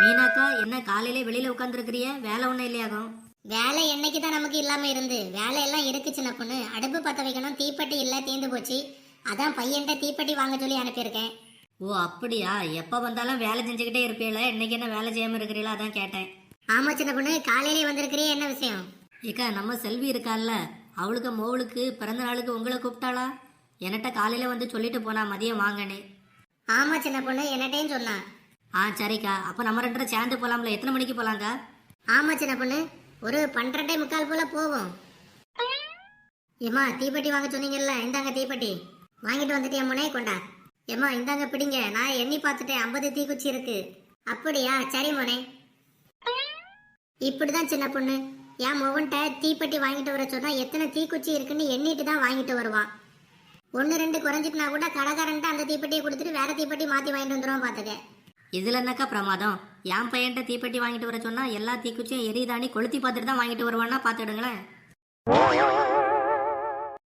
மீனாக்கா என்ன காலையிலே வெளியில உட்காந்துருக்கிறிய வேலை ஒன்றும் இல்லையாகும் வேலை என்னைக்கு தான் நமக்கு இல்லாம இருந்து. வேலை எல்லாம் இருக்கு சின்ன பொண்ணு அடுப்பு பத்த வைக்கணும் தீப்பெட்டி இல்ல தீந்து போச்சு. அதான் பையன்கிட்ட தீப்பெட்டி வாங்க சொல்லி அனுப்பியிருக்கேன். ஓ அப்படியா? எப்போ வந்தாலும் வேலை செஞ்சுக்கிட்டே இருப்பீங்கள இன்னைக்கு என்ன வேலை செய்யாமல் இருக்கிறீங்களா அதான் கேட்டேன். ஆமா சின்ன பொண்ணு காலையிலே வந்திருக்கிறியே என்ன விஷயம்? ஏக்கா நம்ம செல்வி இருக்கால்ல அவளுக்கு மோவளுக்கு பிறந்த நாளுக்கு உங்களை கூப்பிட்டாளா? என்கிட்ட காலையில் வந்து சொல்லிட்டு போனா மதியம் வாங்கன்னு. ஆமா சின்ன பொண்ணு என்னட்டையும் சொன்னா ஆ சரிக்கா. அப்போ நம்ம ரெண்டு பேரும் சேர்ந்து போகலாம்ல எத்தனை மணிக்கு போகலாங்க்கா ஆமா சின்ன பொண்ணு. ஒரு பன்னிரெண்டே முக்கால் போல போவோம். ஏம்மா தீப்பெட்டி வாங்க சொன்னீங்கல்ல. இந்தாங்க தீப்பெட்டி. வாங்கிட்டு வந்துட்டியா முனே கொண்டா. ஏமா இந்தாங்க பிடிங்க. நான் எண்ணி பார்த்துட்டேன். ஐம்பது தீக்குச்சி இருக்கு. அப்படியா? சரி முனே. இப்படிதான் சின்ன பொண்ணு. என் மொவன்ட்ட தீப்பெட்டி வாங்கிட்டு வர சொன்னா எத்தனை தீக்குச்சி இருக்குன்னு எண்ணிட்டு தான் வாங்கிட்டு வருவான் ஒன்று ரெண்டு குறைஞ்சிட்டுனா கூட கடைக்காரன்ட்ட அந்த தீப்பெட்டியை கொடுத்துட்டு வேற தீப்பெட்டி மாற்றி வாங்கிட்டு வந்துடுவான் பார்த்துக்க இதில் என்னக்கா பிரமாதம்? என் பையன்கிட்ட தீப்பெட்டி வாங்கிட்டு வர சொன்னா எல்லா தீக்குச்சியும் எரிதானி கொளுத்தி பார்த்துட்டு தான் வாங்கிட்டு வருவான்னா பார்த்துடுங்களேன்.